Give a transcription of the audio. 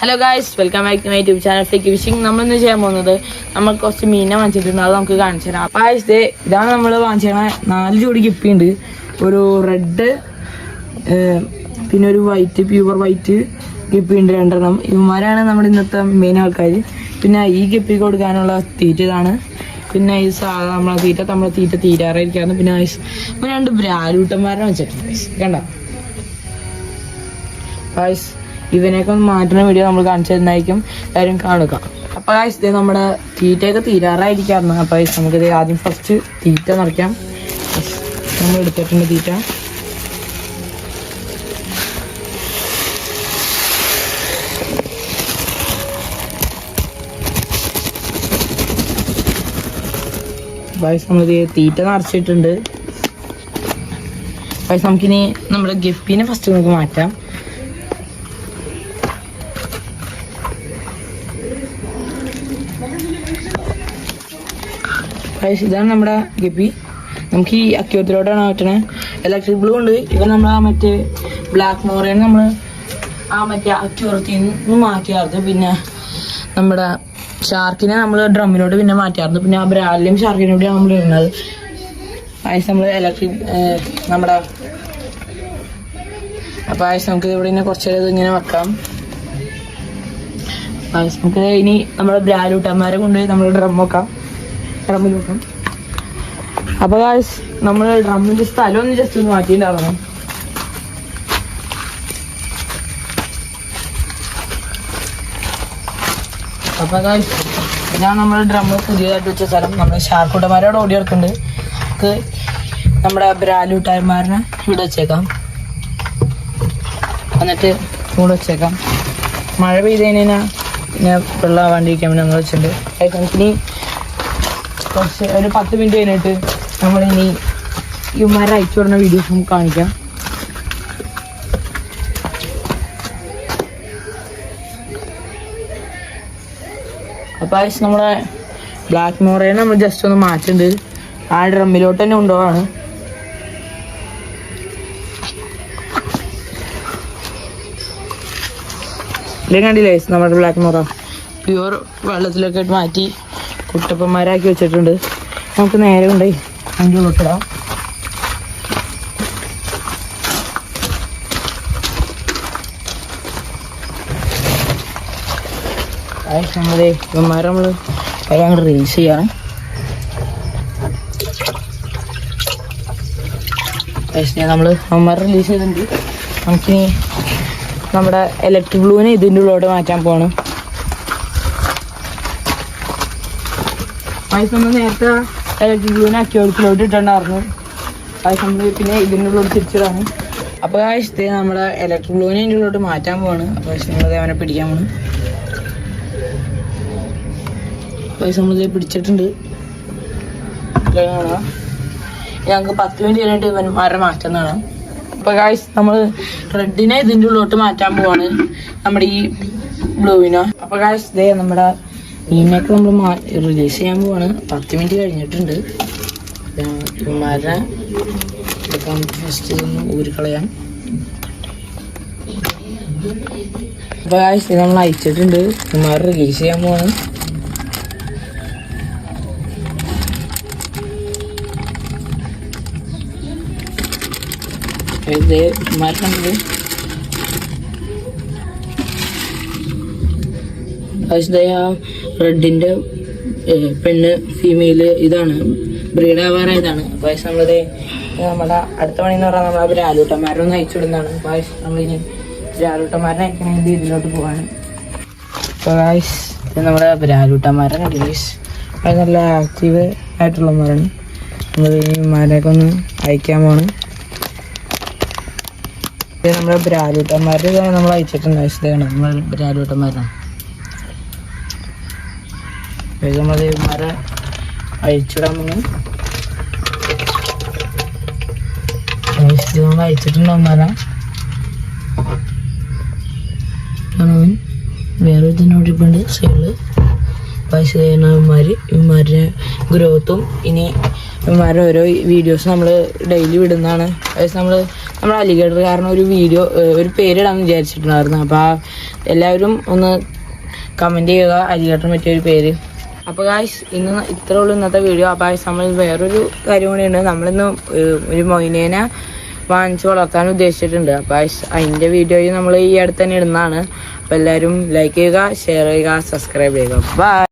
Hello guys welcome back to my YouTube channel flick fishing നമ്മൾ ഇന്ന് ചെയ്യാൻ പോകുന്നത്? നമ്മൾ കുറച്ച് മീനെ വാങ്ങിച്ചിട്ടുണ്ട്. അത് നമുക്ക് കാണിച്ചു തരാം. അപ്പോൾ ഇതാണ് നമ്മൾ വാങ്ങിച്ചിരുന്ന നാല് ജോഡി കിപ്പിയുണ്ട് ഒരു റെഡ് പിന്നെ ഒരു വൈറ്റ് പ്യൂർ വൈറ്റ് കിപ്പിയുണ്ട് രണ്ടെണ്ണം. ഇവന്മാരാണ് നമ്മുടെ ഇന്നത്തെ മെയിൻ ആൾക്കാർ പിന്നെ ഈ കിപ്പി കൊടുക്കാനുള്ള തീറ്റ ഇതാണ്. പിന്നെ ഈ സാധാ നമ്മളെ തീറ്റ നമ്മളെ തീറ്റ തീരാറായിരിക്കാന്ന് പിന്നെ രണ്ട് ബ്രാലൂട്ടന്മാരെ വെച്ചിട്ടുണ്ട്. കണ്ടോ? ഗായ്സ് ഇവനെയൊക്കെ ഒന്ന് മാറ്റുന്ന വീഡിയോ നമ്മൾ കാണിച്ചു തന്നായിരിക്കും കാണുക. അപ്പോൾ ഗൈസ് ഇത് നമ്മുടെ തീറ്റയൊക്കെ തീരാറായിരിക്കാറുണ്ട് അപ്പോൾ നമുക്ക് നമുക്കിത് ആദ്യം ഫസ്റ്റ് തീറ്റ നിറയ്ക്കാം നമ്മൾ എടുത്തിട്ടുണ്ട് തീറ്റ. ഗൈസ് നമ്മളിത് തീറ്റ നിറച്ചിട്ടുണ്ട് ഗൈസ് നമുക്കിനി നമ്മുടെ ഗപ്പിനെ ഫസ്റ്റ് നമുക്ക് മാറ്റാം. ഇതാണ് നമ്മുടെ ഗപ്പി. നമുക്ക് ഈ അക്യൂത്തിലോട്ടാണ് പറ്റണേ. ഇലക്ട്രിക് ബ്ലൂ ഉണ്ട്. ഇവൻ നമ്മൾ ആ മറ്റേ ബ്ലാക്ക് മോറിയാണ് നമ്മൾ ആ മറ്റേ അക്യൂറത്തിൽ നിന്ന് മാറ്റിയായിരുന്നു പിന്നെ നമ്മുടെ ഷാർക്കിനെ നമ്മൾ ഡ്രമ്മിലോട്ട് പിന്നെ മാറ്റിയായിരുന്നു പിന്നെ ആ ബ്രാലിലും ഷാർക്കിനോടെയാണ് നമ്മൾ ഇടുന്നത്. ആയിസ് നമ്മൾ ഇലക്ട്രിക് നമ്മുടെ അപ്പോൾ ആയിസ് നമുക്ക് ഇവിടെ ഇങ്ങനെ കുറച്ചേരം ഇങ്ങനെ വെക്കാം. നമുക്ക് ഇനി നമ്മുടെ ബ്രാലൂട്ടന്മാരെ കൊണ്ടുപോയി നമ്മൾ ഡ്രം വെക്കാം. ഡ്രമ്മിൽ നോക്കാം അപ്പൊ ഗായ്സ് നമ്മൾ ഡ്രമ്മിന്റെ സ്ഥലം ഒന്ന് ജസ്റ്റ് ഒന്ന് മാറ്റിണ്ടാവണം അപ്പൊ ഗായ്സ് ഇതാണ് നമ്മുടെ ഡ്രമ്മ് പുതിയതായിട്ട് വെച്ച സ്ഥലം നമ്മൾ ഷാർക്കൂട്ടന്മാരോട് ഓടി കിടക്കുന്നുണ്ട് നമുക്ക് നമ്മുടെ ബ്രാലൂട്ടായന്മാരനെ ഇവിടെ വെച്ചേക്കാം. എന്നിട്ട് ഇവിടെ വെച്ചേക്കാം. മഴ പെയ്ത് കഴിഞ്ഞാൽ പിന്നെ വെള്ളം വണ്ടി നമ്മൾ വെച്ചിട്ടുണ്ട്. നമുക്കിനി കുറച്ച് ഒരു പത്ത് മിനിറ്റ് കഴിഞ്ഞിട്ട് നമ്മളിനി ഇവന്മാരെ അയച്ചു വിടുന്ന വീഡിയോസ് നമുക്ക് കാണിക്കാം. അപ്പോൾ ആവശ്യം നമ്മളെ ബ്ലാക്ക് മോറേനെ നമ്മൾ ജസ്റ്റ് ഒന്ന് മാറ്റുന്നുണ്ട് ആ ഡ്രമ്മിലോട്ട് തന്നെ കൊണ്ടുപോവാണ്. ഇല്ലേ കണ്ടില്ലേ? നമ്മുടെ ബ്ലാക്ക് മോറ പ്യുവർ വെള്ളത്തിലൊക്കെ ഇട്ട് മാറ്റി കുട്ടപ്പന്മാരാക്കി വെച്ചിട്ടുണ്ട്. നമുക്ക് നേരെ കൊണ്ടുപോയി. അഞ്ച് ഉള്ളിട്ടിടാം നമ്മളെ ഇവന്മാരെ നമ്മൾ കൈ അങ്ങോട്ട് ചെയ്യാണ്. നമ്മൾ അവന്മാരെ റിലീസ് ചെയ്തിട്ടുണ്ട്. നമുക്കിനി നമ്മുടെ ഇലക്ട്രിക് ബ്ലൂവിനെ ഇതിന്റെ ഉള്ളോട്ട് മാറ്റാൻ പോകണം നമ്മൾ നേരത്തെ ഇലക്ട്രിക് ബ്ലൂവിനെ അക്യോളത്തിലോട്ട് ഇട്ടുണ്ടായിരുന്നു നമ്മൾ പിന്നെ ഇതിന്റെ ഉള്ളിലോട്ട് തിരിച്ചിടാണ്. അപ്പോൾ ആവശ്യത്തെ നമ്മുടെ ഇലക്ട്രിക് ബ്ലൂവിനെ ഇതിന്റെ ഉള്ളിലോട്ട് മാറ്റാൻ പോവാണ്. അപ്പോൾ നമ്മൾ അവനെ പിടിക്കാൻ പോകണം പൈസ നമ്മൾ പിടിച്ചിട്ടുണ്ട്. കാണാം. ഞങ്ങൾക്ക് പത്ത് മിനിറ്റ് കഴിഞ്ഞിട്ട് ഇവന്മാരെ മാറ്റുന്നതാണ്. അപ്പോൾ ഗായ്സ് നമ്മൾ റെഡിനെ ഇതിന്റെ ഉള്ളിലോട്ട് മാറ്റാൻ പോവാണ്. നമ്മുടെ ഈ ബ്ലൂവിനെ അപ്പൊ ഗായ്സ് ഇതേ നമ്മുടെ മീനൊക്കെ നമ്മൾ റിലീസ് ചെയ്യാൻ പോവാണ്. പത്ത് മിനിറ്റ് കഴിഞ്ഞിട്ടുണ്ട്. ഊരിക്കളയാം. അപ്പൊ ഇത് നമ്മൾ അയച്ചിട്ടുണ്ട്. ഇമാരെ റിലീസ് ചെയ്യാൻ പോവാണ്. ഇത് മാറ്റുന്നത് റെഡിന്റെ പെണ്ണ് ഫീമെയിൽ ഇതാണ്. ബ്രീഡ് ആവാറായതാണ്. പായസം നമ്മളത് നമ്മുടെ അടുത്ത പണി എന്ന് പറഞ്ഞാൽ നമ്മൾ അവർ ആലൂട്ടന്മാരൊന്ന് അയച്ചുവിടുന്നതാണ് അപ്പോൾ നമ്മളിനി രാലൂട്ടന്മാരെ അയക്കണമെങ്കിൽ ഇതിലോട്ട് പോവാണ്. പായസ് നമ്മുടെ രാലൂട്ടന്മാരാണ് ഗൈസ് അത് നല്ല ആക്റ്റീവ് ആയിട്ടുള്ളവന്മാരാണ് നമ്മൾ ഈ മാരെയൊക്കെ ഒന്ന് അയക്കാൻ പോകണം നമ്മുടെ ബ്രാലൂട്ടന്മാരുടെ ഇതാണ് നമ്മൾ അയച്ചിട്ടുണ്ട് ഇതാണ് നമ്മൾ ബ്രാലൂട്ടന്മാരാണ് നമ്മൾ ഇവന്മാരെ അയച്ചിടാൻ നമ്മൾ അയച്ചിട്ടുണ്ട് വേറെ ഇതിനോട് ഇപ്പുണ്ട് സൈഡിൽ പൈസ ഇവന്മാര് ഇവന്മാരുടെ ഗ്രോത്തും ഇനി ഇവന്മാരുടെ ഓരോ വീഡിയോസ് നമ്മൾ ഡെയിലി വിടുന്നതാണ്. അതായത് നമ്മൾ നമ്മൾ അലിഗഡ് കാരണം ഒരു വീഡിയോ ഒരു പേരിടാന്ന് വിചാരിച്ചിട്ടുണ്ടായിരുന്നു. അപ്പോൾ ആ എല്ലാവരും ഒന്ന് കമന്റ് ചെയ്യുക അലിഗഡിന് പറ്റിയ ഒരു പേര്. അപ്പോൾ ഗായ്സ് ഇന്ന് ഇത്രേ ഉള്ളൂ ഇന്നത്തെ വീഡിയോ അപ്പോൾ നമ്മൾ വേറൊരു കാര്യം കൂടിയുണ്ട് നമ്മളിന്ന് ഒരു മൊയിനേനെ വാങ്ങിച്ച് വളർത്താൻ ഉദ്ദേശിച്ചിട്ടുണ്ട്. അപ്പോൾ അതിന്റെ വീഡിയോയും നമ്മൾ ഈ അടുത്ത് തന്നെ ഇടുന്നതാണ്. അപ്പോൾ എല്ലാവരും ലൈക്ക് ചെയ്യുക ഷെയർ ചെയ്യുക സബ്സ്ക്രൈബ് ചെയ്യുക. ബൈ